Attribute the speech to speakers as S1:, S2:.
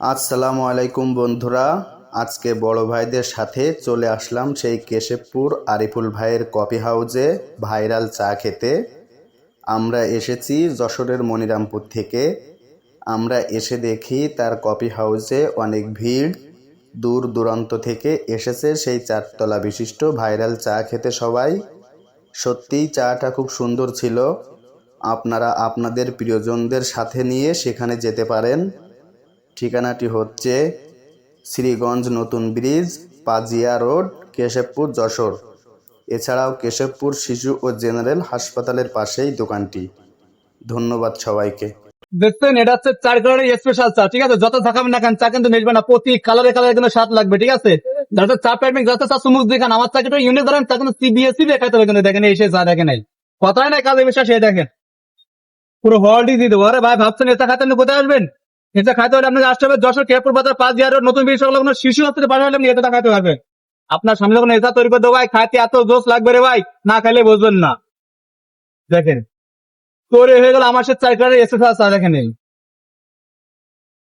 S1: আসসালামু আলাইকুম বন্ধুরা। আজকে বড় ভাইদের সাথে চলে আসলাম সেই কেশবপুর আরিফুল ভাইয়ের কফি হাউজে ভাইরাল চা খেতে। আমরা এসেছি যশোরের মনিরামপুর থেকে। আমরা এসে দেখি তার কফি হাউজে অনেক ভিড়। দূর দূরান্ত থেকে এসেছে সেই চারতলা বিশিষ্ট ভাইরাল চা খেতে সবাই। সত্যিই চাটা খুব সুন্দর ছিল। আপনারা আপনাদের প্রিয়জনদের সাথে নিয়ে সেখানে যেতে পারেন। ঠিকানাটি হচ্ছে শ্রীগঞ্জ নতুন ব্রিজ, পাজিয়া রোড, কেশবপুর, যশোর। এছাড়াও কেশবপুর শিশু ও জেনারেল হাসপাতালের পাশেই দোকানটি। ধন্যবাদ সবাইকে।
S2: দেখছেন, এটা হচ্ছে চার কালারের স্পেশাল চা, ঠিক আছে? যত থাকাবেন না কেন, চা কিন্তু মিশবে না। প্রতি কালারে কালারে কিন্তু স্বাদ লাগবে, ঠিক আছে? যাতে চা পাইবেন যাতে চা সুমুখ দেখান, আমার চা ইউনিট ধরেন, চা কিন্তু সিবিএসসি দেখাতে হবে কিন্তু, দেখেন এসে চা দেখেন নাই কথাই নাই কাজে বিশ্বাস, এই দেখেন। পুরো হলটি দিয়ে দেবো। আরে ভাই, ভাবছেন এটা খাতে আপনি কোথায় আসবেন? এটা খাইতে হলে আপনাকে আসতে হবে যশোর কেপুর বাজার পাঁচ হাজার নতুন বিশ সংলগ্ন শিশু হাসপাতালে পাশে আপনি এটা খাইতে পারবেন। আপনার সামনে যখন এটা তৈরি করে দেবো, ভাই, খাইতে এত জোশ লাগবে রে ভাই, না খাইলে বুঝবেন না। দেখেন, তৈরি হয়ে গেল আমার সাথে চার এসে দেখেন এই